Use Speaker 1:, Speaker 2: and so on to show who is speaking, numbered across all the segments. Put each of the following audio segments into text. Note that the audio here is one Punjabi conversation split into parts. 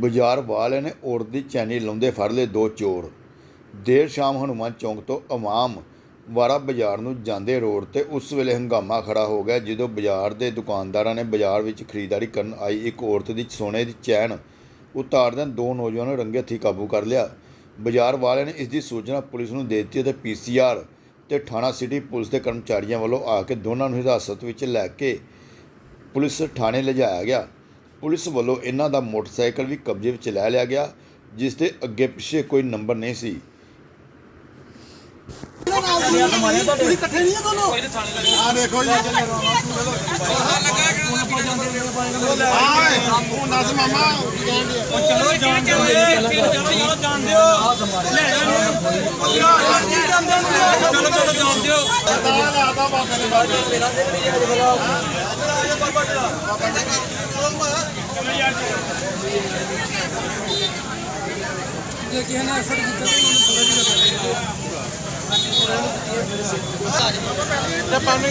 Speaker 1: ਬਾਜ਼ਾਰ ਵਾਲਿਆਂ ਨੇ ਔਰਤ ਦੀ ਚੈਨੀ ਲਾਉਂਦੇ ਫੜ ਲਏ ਦੋ ਚੋਰ। ਦੇਰ ਸ਼ਾਮ ਹਨੂੰਮਾਨ ਚੌਂਕ ਤੋਂ ਅਵਾਮ ਵਾਰਾ ਬਾਜ਼ਾਰ ਨੂੰ ਜਾਂਦੇ ਰੋਡ ਤੇ ਉਸ ਵੇਲੇ ਹੰਗਾਮਾ ਖੜਾ ਹੋ ਗਿਆ, ਜਦੋਂ ਬਾਜ਼ਾਰ ਦੇ ਦੁਕਾਨਦਾਰਾਂ ਨੇ ਬਾਜ਼ਾਰ ਵਿੱਚ ਖਰੀਦਦਾਰੀ ਕਰਨ ਆਈ ਇੱਕ ਔਰਤ ਦੀ ਸੋਨੇ ਦੀ ਚੈਨ ਉਤਾਰਦਿਆਂ ਦੋ ਨੌਜਵਾਨਾਂ ਨੂੰ ਰੰਗੇ ਹੱਥੀਂ ਕਾਬੂ ਕਰ ਲਿਆ। ਬਾਜ਼ਾਰ ਵਾਲਿਆਂ ਨੇ ਇਸ ਦੀ ਸੂਚਨਾ ਪੁਲਿਸ ਨੂੰ ਦੇ ਦਿੱਤੀ ਅਤੇ ਪੀਸੀਆਰ ਤੇ ਥਾਣਾ ਸਿਟੀ ਪੁਲਿਸ ਦੇ ਕਰਮਚਾਰੀਆਂ ਵੱਲੋਂ ਆ ਕੇ ਦੋਨਾਂ ਨੂੰ ਹਿਰਾਸਤ ਵਿੱਚ ਲੈ ਕੇ ਪੁਲਿਸ ਥਾਣੇ ਲਿਜਾਇਆ ਗਿਆ। ਪੁਲਿਸ ਵੱਲੋਂ ਇਹਨਾਂ ਦਾ ਮੋਟਰਸਾਈਕਲ ਵੀ ਕਬਜ਼ੇ ਵਿੱਚ ਲੈ ਲਿਆ ਗਿਆ, ਜਿਸ ਦੇ ਅੱਗੇ ਪਿੱਛੇ ਕੋਈ ਨੰਬਰ ਨਹੀਂ ਸੀ।
Speaker 2: ਆ ਦੋਨੋਂ ਆ ਦੇਖੋ ਜੀ ਆਏ ਤੂੰ ਨਸ ਮਾਮਾ
Speaker 3: ਚਲੋ ਜਾਣ ਦਿਓ ਚਲੋ ਚਲੋ ਜਾਣ ਦਿਓ ਲੈ ਚਲੋ ਚਲੋ ਜਾਣ ਦਿਓ
Speaker 2: ਤਾਂ ਲਾਦਾ ਬਾਬੇ ਨੇ ਬਾਅਦ
Speaker 4: पानी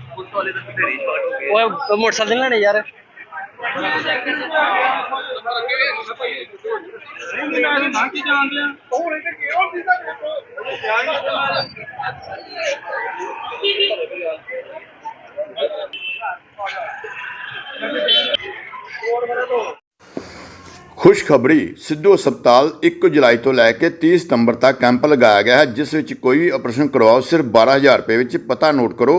Speaker 4: ਆਹੋ ਉਹ ਮੋਟਰਸਾਈਕਲ ਲੈਣੇ ਯਾਰ।
Speaker 1: ਖੁਸ਼ਖਬਰੀ ਸਿੱਧੂ ਹਸਪਤਾਲ 1 ਜੁਲਾਈ ਤੋਂ ਲੈ ਕੇ 30 ਸਤੰਬਰ ਤੱਕ ਕੈਂਪ ਲਗਾਇਆ ਗਿਆ ਹੈ ਜਿਸ ਵਿੱਚ ਕੋਈ ਵੀ ਆਪਰੇਸ਼ਨ ਕਰਵਾਓ ਸਿਰਫ 12000 ਰੁਪਏ ਵਿੱਚ ਪਤਾ ਨੋਟ ਕਰੋ।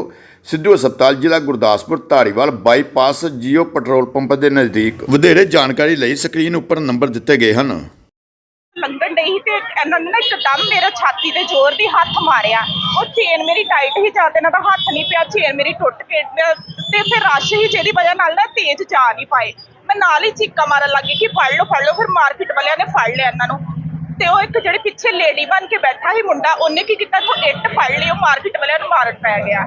Speaker 1: ਸਿੱਧੂ ਹਸਪਤਾਲ ਜ਼ਿਲ੍ਹਾ Gurdaspur Dhariwal bypass Jio petrol pump ਦੇ ਨਜ਼ਦੀਕ ਵਧੇਰੇ ਜਾਣਕਾਰੀ ਲਈ ਸਕਰੀਨ ਉੱਪਰ ਨੰਬਰ ਦਿੱਤੇ ਗਏ ਹਨ।
Speaker 5: ਲੰਘਣ ਡਈ ਸੀ ਤੇ ਇਹਨਾਂ ਨੇ ਨਾ ਇੱਕਦਮ ਮੇਰੇ ਛਾਤੀ ਤੇ ਜ਼ੋਰ ਦੀ ਹੱਥ ਮਾਰਿਆ। ਉਹ ਚੇਨ ਮੇਰੀ ਟਾਈਟ ਹੀ ਜਾਂ ਤੇ ਇਹਨਾਂ ਦਾ ਹੱਥ ਨਹੀਂ ਪਿਆ, ਚੇਨ ਮੇਰੀ ਟੁੱਟ ਕੇ ਤੇ ਫਿਰ ਰਸ਼ ਹੀ ਜਿਹਦੀ ਵਜ੍ਹਾ ਨਾਲ ਨਾ ਤੇਜ਼ ਜਾ ਨਹੀਂ ਪਾਏ। ਮੈਂ ਨਾਲ ਹੀ ਚੀਕਾਂ ਮਾਰਨ ਲੱਗੀ ਕਿ ਫੜ ਲਓ ਫੜ ਲਓ, ਫਿਰ ਮਾਰਕੀਟ ਵਾਲਿਆਂ ਨੇ ਫੜ ਲਿਆ ਇਹਨਾਂ ਨੂੰ। ਤੇ ਉਹ ਇੱਕ ਜਿਹੜੇ ਪਿੱਛੇ ਲੇਡੀ ਬਣ ਕੇ ਬੈਠਾ ਸੀ ਮੁੰਡਾ, ਉਹਨੇ ਕੀ ਕੀਤਾ? ਤੋਂ ਇੱਟ ਫੜ ਲਈ, ਉਹ ਮਾਰਕੀਟ ਵਾਲਿਆਂ ਨੂੰ ਮਾਰਨ ਪੈ ਗਿਆ।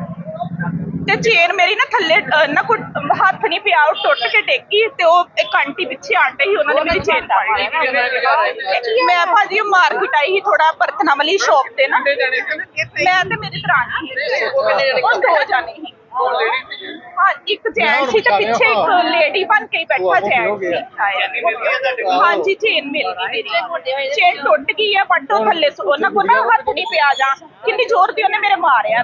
Speaker 5: ਤੇ ਚੇਨ ਮੇਰੀ ਨਾ ਥੱਲੇ ਅਹ, ਨਾ ਕੋਈ ਹੱਥ ਨਹੀਂ ਪਿਆ ਉਹ ਟੁੱਟ ਕੇ ਡੇਗੀ ਤੇ ਉਹ ਇੱਕ ਆਂਟੀ ਪਿੱਛੇ ਆਂਟੇ ਸੀ ਉਹਨਾਂ ਨੇ ਮੇਰੀ ਚੇਨ ਫੜ ਲਈ। ਮੈਂ ਭਾਜੀ ਉਹ ਮਾਰਕੀਟ ਆਈ ਸੀ ਥੋੜਾ ਬਰਤਨਾਂ ਵਾਲੀ ਸ਼ੌਪ ਤੇ ਨਾ। ਮੈਂ ਤੇ ਮੇਰੀ ਦਰਾਣੀ ਉਹ ਦੋ ਜਾਣੇ ਸੀ। ਹਾਂ ਇੱਕ ਜੈਂਟ ਸੀ ਤੇ ਪਿੱਛੇ ਇੱਕ ਲੇਡੀ ਬਣ ਕੇ ਹੀ ਬੈਠਾ ਜੈਂਟ ਸੀ। ਹਾਂਜੀ ਚੇਨ ਮਿਲ ਗਈ ਮੇਰੀ। ਚੇਨ ਟੁੱਟ ਗਈ ਹੈ ਬਟ ਥੱਲੇ ਸੋ- ਉਹਨਾਂ ਕੋਲ ਨਾ ਹੱਥ ਨਹੀਂ ਪਿਆ ਜਾਂ। ਕਿੰਨੀ ਜ਼ੋਰ ਦੀ ਉਹਨੇ ਮੇਰੇ ਮਾਰਿਆ।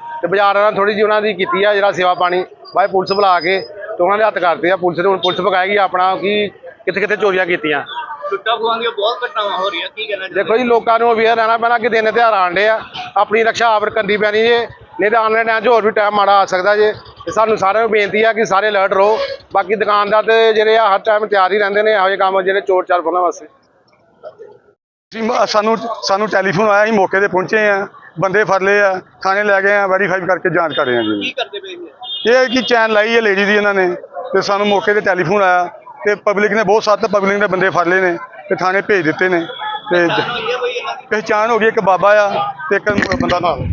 Speaker 6: ਤੇ ਬਾਜ਼ਾਰ ਨਾਲ ਥੋੜੀ ਜਿਹੀ ਉਹਨਾਂ ਦੀ ਕੀਤੀ ਆ ਜਿਹੜਾ ਸੇਵਾ ਪਾਣੀ। ਬਾਈ ਪੁਲਿਸ ਬੁਲਾ ਕੇ ਤੇ ਉਹਨਾਂ ਦੇ ਹੱਥ ਕਰਦੇ ਆ ਪੁਲਿਸ ਨੇ ਹੁਣ ਪੁਲਿਸ ਪਕਾਏਗੀ ਆਪਣਾ ਕਿ ਕਿੱਥੇ ਕਿੱਥੇ ਚੋਰੀਆਂ ਕੀਤੀਆਂ।
Speaker 7: ਲੁੱਟਾਂ ਖੋਹਾਂ ਦੀਆਂ ਬਹੁਤ ਘਟਨਾਵਾਂ ਹੋ ਰਹੀਆਂ ਕੀ ਕਹਿਣਾ ਚਾਹੁੰਦੇ
Speaker 6: ਦੇਖੋ ਜੀ ਲੋਕਾਂ ਨੂੰ ਅਵੇਅਰ ਰਹਿਣਾ ਪੈਣਾ ਕਿ ਦਿਨ ਤਿਉਹਾਰ ਆਂਡੇ ਆ। ਆਪਣੀ ਰਕਸ਼ਾ ਆਪ ਕਰਨੀ ਪੈਣੀ ਜੇ ਨਹੀਂ ਤਾਂ ਆਨਲਾਈਨ ਟਾਈਮ 'ਚ ਹੋਰ ਵੀ ਟਾਈਮ ਮਾੜਾ ਆ ਸਕਦਾ ਜੇ। ਤੇ ਸਾਨੂੰ ਸਾਰਿਆਂ ਨੂੰ ਬੇਨਤੀ ਆ ਕਿ ਸਾਰੇ ਅਲਰਟ ਰਹੋ। ਬਾਕੀ ਦੁਕਾਨਦਾਰ ਤੇ ਜਿਹੜੇ ਆ ਹਰ ਟਾਈਮ ਤਿਆਰ ਹੀ ਰਹਿੰਦੇ ਨੇ ਇਹੋ ਜਿਹੇ ਕੰਮ ਜਿਹੜੇ ਚੋਰ ਚਾਰ ਫੜਨ ਵਾਸਤੇ।
Speaker 8: ਸਾਨੂੰ ਸਾਨੂੰ ਟੈਲੀਫੋਨ ਆਇਆ ਅਸੀਂ ਮੌਕੇ ਤੇ ਪਹੁੰਚੇ ਆ। ਬੰਦੇ ਫੜ ਲਏ ਆ ਥਾਣੇ ਲੈ ਗਏ ਆ ਵੈਰੀਫਾਈ ਕਰਕੇ ਜਾਂਚ ਕਰ ਰਹੇ ਆ ਜੀ।
Speaker 7: ਕੀ ਕਰਦੇ ਪਏ ਇਹ
Speaker 8: ਇਹ ਕੀ ਚੈਨ ਲਾਈ ਹੈ ਲੇਡੀ ਦੀ ਇਹਨਾਂ ਨੇ ਤੇ ਸਾਨੂੰ ਮੌਕੇ ਤੇ ਟੈਲੀਫੋਨ ਆਇਆ ਤੇ ਪਬਲਿਕ ਨੇ ਬਹੁਤ ਸੱਤ ਪਬਲਿਕ ਨੇ ਬੰਦੇ ਫੜ ਲਏ ਨੇ ਤੇ ਥਾਣੇ ਭੇਜ ਦਿੱਤੇ ਨੇ ਤੇ
Speaker 7: ਹੈ
Speaker 8: ਪਹਿਚਾਣ ਹੋ ਗਈ ਇੱਕ ਬਾਬਾ ਆ ਤੇ ਇੱਕ ਬੰਦਾ ਨਾਲ।